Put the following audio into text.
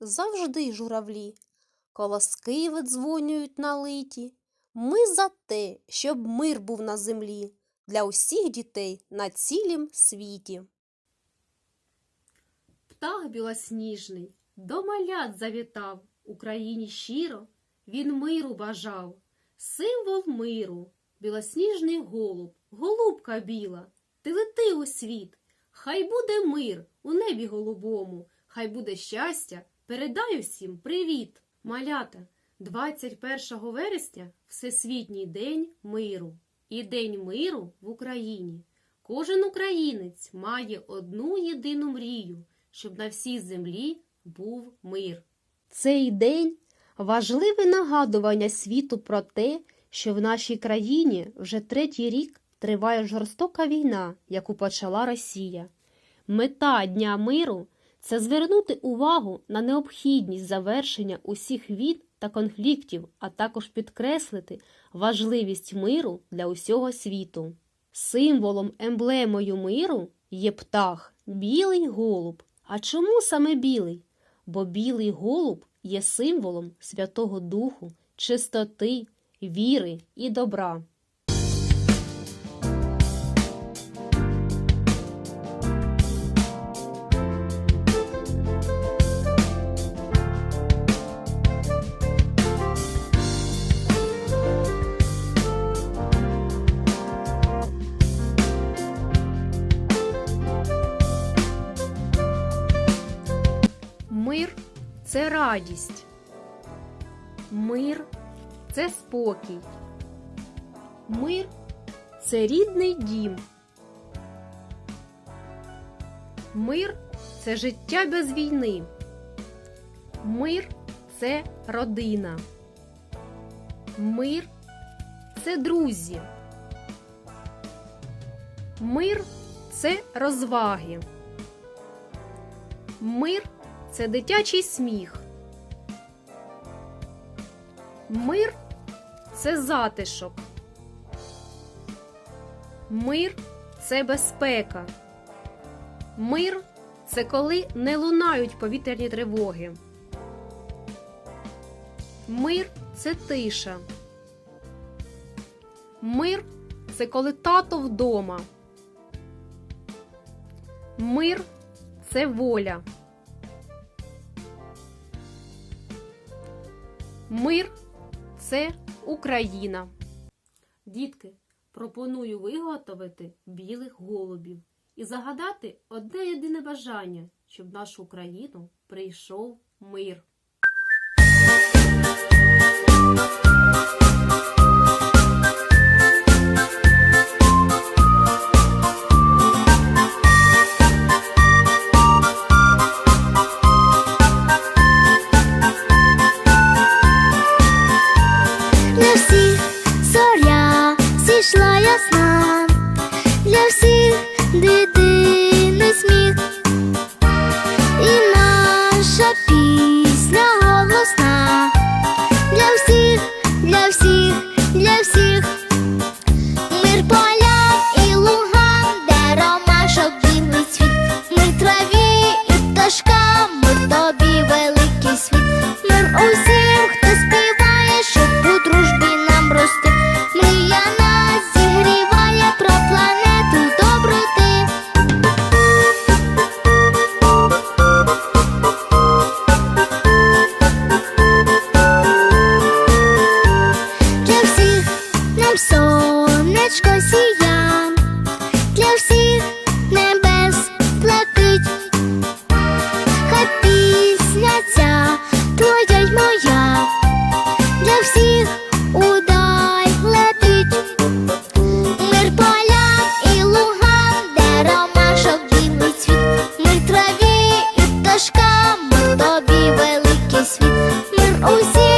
завжди журавлі. Колоски видзвонюють налиті. Ми за те, щоб мир був на землі для усіх дітей на цілім світі. Птах білосніжний до малят завітав, Україні щиро він миру бажав. Символ миру, білосніжний голуб, голубка біла, ти лети у світ, хай буде мир у небі голубому, хай буде щастя, передай усім привіт, малята. 21 вересня Всесвітній день миру і День миру в Україні. Кожен українець має одну єдину мрію, щоб на всій землі був мир. Цей день важливе нагадування світу про те, що в нашій країні вже третій рік триває жорстока війна, яку почала Росія. Мета Дня миру це звернути увагу на необхідність завершення усіх війн та конфліктів, а також підкреслити важливість миру для усього світу. Символом емблемою миру є птах, білий голуб. А чому саме білий? Бо білий голуб є символом Святого Духу, чистоти, віри і добра. Це радість. Мир це спокій. Мир це рідний дім. Мир це життя без війни. Мир це родина. Мир це друзі. Мир це розваги. Мир це дитячий сміх. Мир це затишок. Мир це безпека. Мир це коли не лунають повітряні тривоги. Мир це тиша. Мир це коли тато вдома. Мир це воля. Мир це Україна. Дітки, пропоную виготовити білих голубів і загадати одне єдине бажання, щоб в нашу Україну прийшов мир. усі.